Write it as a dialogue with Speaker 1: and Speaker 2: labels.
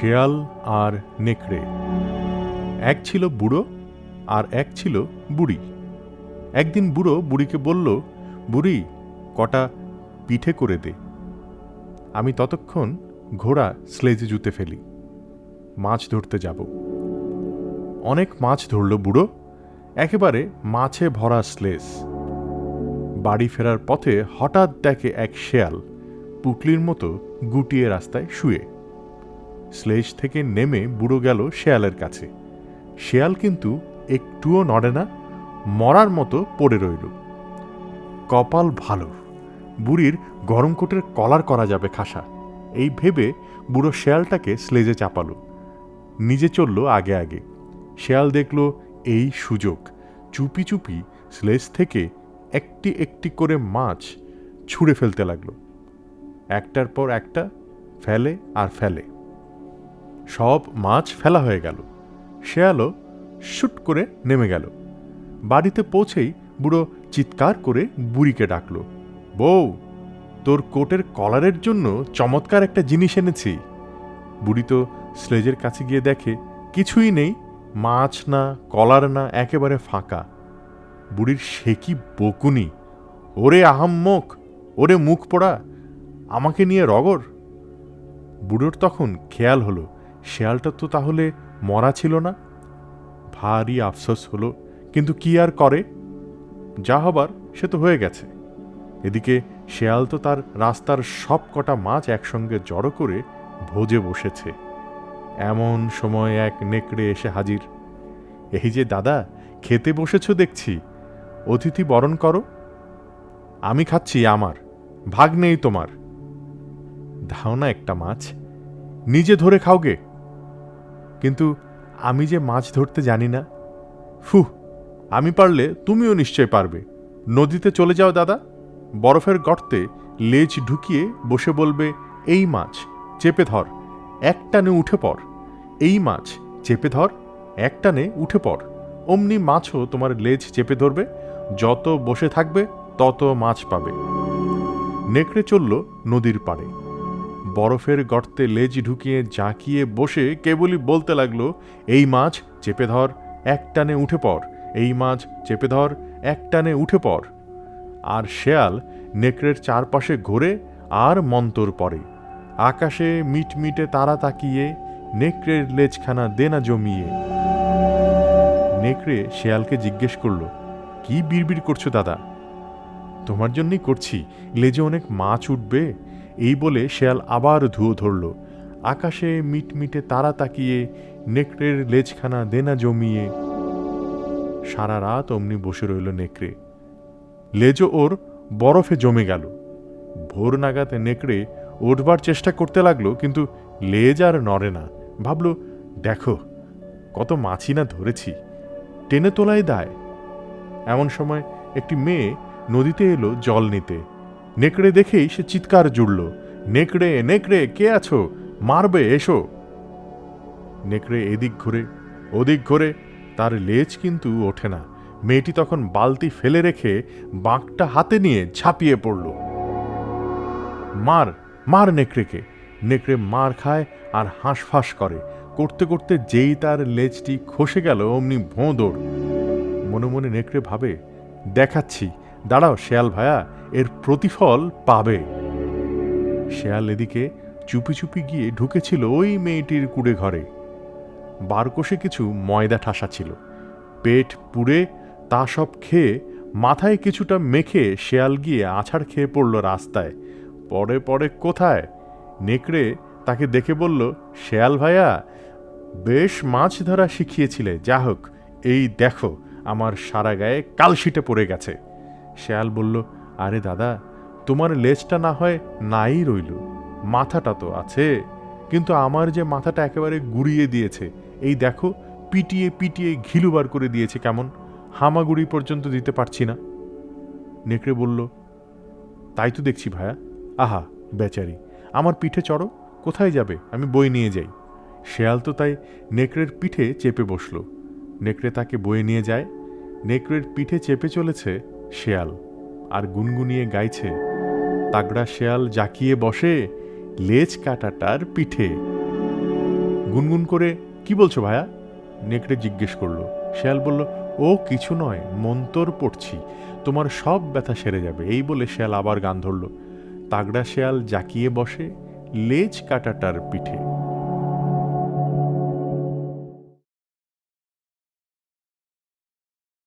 Speaker 1: শেয়াল আর নেকড়ে। এক ছিল বুড়ো আর এক ছিল বুড়ি। একদিন বুড়ো বুড়িকে বলল, বুড়ি, কটা পিঠে করে দে। আমি ততক্ষণ ঘোড়া স্লেজে জুতে ফেলি। মাছ ধরতে যাব। অনেক মাছ ধরল বুড়ো। একেবারে মাছে ভরা স্লেজ। বাড়ি ফেরার পথে হঠাৎ দেখে এক শেয়াল পুটলির মতো গুটিয়ে রাস্তায় শুয়ে। স্লেজ থেকে নেমে বুড়ো গেল শেয়ালের কাছে। শেয়াল কিন্তু একটুও নড়ে না, মরার মতো পড়ে রইল। কপাল ভালো, বুড়ির গরম কোটের কলার করা যাবে খাসা। এই ভেবে বুড়ো শেয়ালটাকে স্লেজে চাপালো। নিজে চলল আগে আগে। শেয়াল দেখল এই সুযোগ, চুপি চুপি স্লেজ থেকে একটি একটি করে মাছ ছুঁড়ে ফেলতে লাগল। একটার পর একটা, ফেলে আর ফেলে। সব মাছ ফেলা হয়ে গেল। শেয়ালও শুট করে নেমে গেল। বাড়িতে পৌঁছেই বুড়ো চিৎকার করে বুড়িকে ডাকল, বউ, তোর কোটের কলারের জন্য চমৎকার একটা জিনিস এনেছি। বুড়ি তো স্লেজের কাছে গিয়ে দেখে, কিছুই নেই, মাছ না, কলার না, একেবারে ফাঁকা। বুড়ির সে কি বকুনি, ওরে আহাম্মক, ওরে মুখ পোড়া, আমাকে নিয়ে রগর বুড়োর তখন খেয়াল হলো শেয়ালটা তো তাহলে মরা ছিল না? ভারী আফসোস হলো, কিন্তু কি আর করে? যা হবার, সে তো হয়ে গেছে। এদিকে শেয়াল তো তার রাস্তার সব কটা মাছ একসঙ্গে জড়ো করে ভোজে বসেছে। এমন সময় এক নেকড়ে এসে হাজির। এই যে দাদা, খেতে বসেছ দেখছি। অতিথি বরণ করো। আমি খাচ্ছি আমার, ভাগ নেই তোমার। ধাও না একটা মাছ, নিজে ধরে খাওগে। কিন্তু আমি যে মাছ ধরতে জানি না। ফু আমি পারলে তুমিও নিশ্চয় পারবে। নদীতে চলে যাও দাদা। বরফের গর্তে লেজ ঢুকিয়ে বসে বলবে, এই মাছ, চেপে ধর। এক টানে উঠে পড়। এই মাছ, চেপে ধর। এক টানে উঠে পড়। অমনি মাছও তোমার লেজ চেপে ধরবে। যত বসে থাকবে, তত মাছ পাবে। নেকড়ে চলল নদীর পাড়ে। বরফের গর্তে লেজ ঢুকিয়ে জাঁকিয়ে বসে কেবলই বলতে লাগল, এই মাছ চেপে ধর, এক টানে উঠে পড়, এই মাছ চেপে ধর, এক টানে উঠে পড়। আর শেয়াল নেকড়ের চারপাশে ঘোরে আর মন্তর পড়ে। আকাশে মিটমিটে তারা তাকিয়ে নেকড়ের লেজখানা দেনা জমিয়ে। নেকড়ে শেয়ালকে জিজ্ঞেস করল, কি বিড়বিড় করছ দাদা? তোমার জন্যই করছি, লেজে অনেক মাছ উঠবে এই বলে শেয়াল আবার ধুয়ো ধরল। আকাশে মিটমিটে তারা তাকিয়ে নেকড়ের লেজখানা দেনা জমিয়ে সারা রাত অমনি বসে রইল নেকড়ে। লেজও ওর বরফে জমে গেল। ভোর নাগাতে নেকড়ে উঠবার চেষ্টা করতে লাগল, কিন্তু লেজ আর নড়ে না। ভাবল, দেখো, কত মাছি না ধরেছি। টেনে তোলাই দায়। এমন সময় একটি মেয়ে নদীতে এলো জল নিতে। নেকড়ে দেখেই সে চিৎকার জুড়ল, নেকড়ে নেকড়ে, কে আছো? মারবে, এসো। নেকড়ে এদিক ঘুরে, ওদিক ঘুরে, তার লেজ কিন্তু ওঠে না। মেয়েটি তখন বালতি ফেলে রেখে বাঁকটা হাতে নিয়ে ঝাঁপিয়ে পড়ল। মার মার নেকড়েকে। নেকড়ে মার খায় আর হাঁসফাঁস করে। করতে করতে যেই তার লেজটি খসে গেল, অমনি ভোঁদড় মনে মনে নেকড়ে ভাবে, দেখাচ্ছি দাঁড়াও শেয়াল ভায়া, এর প্রতিফল পাবে। শেয়াল এদিকে চুপি চুপি গিয়ে ঢুকেছিল ওই মেয়েটির কুড়ে ঘরে। বারকোষে কিছু ময়দা ঠাসা ছিল। পেট পুড়ে তা সব খেয়ে মাথায় কিছুটা মেখে শেয়াল গিয়ে আছাড় খেয়ে পড়ল রাস্তায়। পরে পরে কোথায়? নেকড়ে তাকে দেখে বলল, শেয়াল ভাইয়া বেশ মাছ ধরা শিখিয়েছিলে। যা হোক এই দেখো, আমার সারা গায়ে কালশিটে পড়ে গেছে। শেয়াল বলল, আরে দাদা, তোমার লেজটা না হয় নাই রইল, মাথাটা তো আছে। কিন্তু আমার যে মাথাটা একেবারে গুড়িয়ে দিয়েছে, এই দেখো, পিটিয়ে পিটিয়ে ঘিলু বার করে দিয়েছে কেমন, হামাগুড়ি পর্যন্ত দিতে পারছি না। নেকড়ে বলল, তাই তো দেখছি ভায়া। আহা, বেচারি, আমার পিঠে চড়ো, কোথায় যাবে? আমি বই নিয়ে যাই। শেয়াল তো তাই নেকড়ের পিঠে চেপে বসল। নেকড়ে তাকে বয়ে নিয়ে যায়। নেকড়ের পিঠে চেপে চলেছে শেয়াল আর গুনগুনিয়ে গাইছে, তাগড়া শেয়াল জাকিয়ে বসে, লেজ কাটাটার পিঠে। গুনগুন করে, কি বলছো ভায়া? নেকড়ে জিজ্ঞেস করল। শেয়াল বলল, ও কিছু নয়, মন্তর পড়ছি, তোমার সব ব্যথা সেরে যাবে। এই বলে শেয়াল আবার গান ধরল, তাগড়া শেয়াল জাকিয়ে বসে, লেজ কাটাটার পিঠে।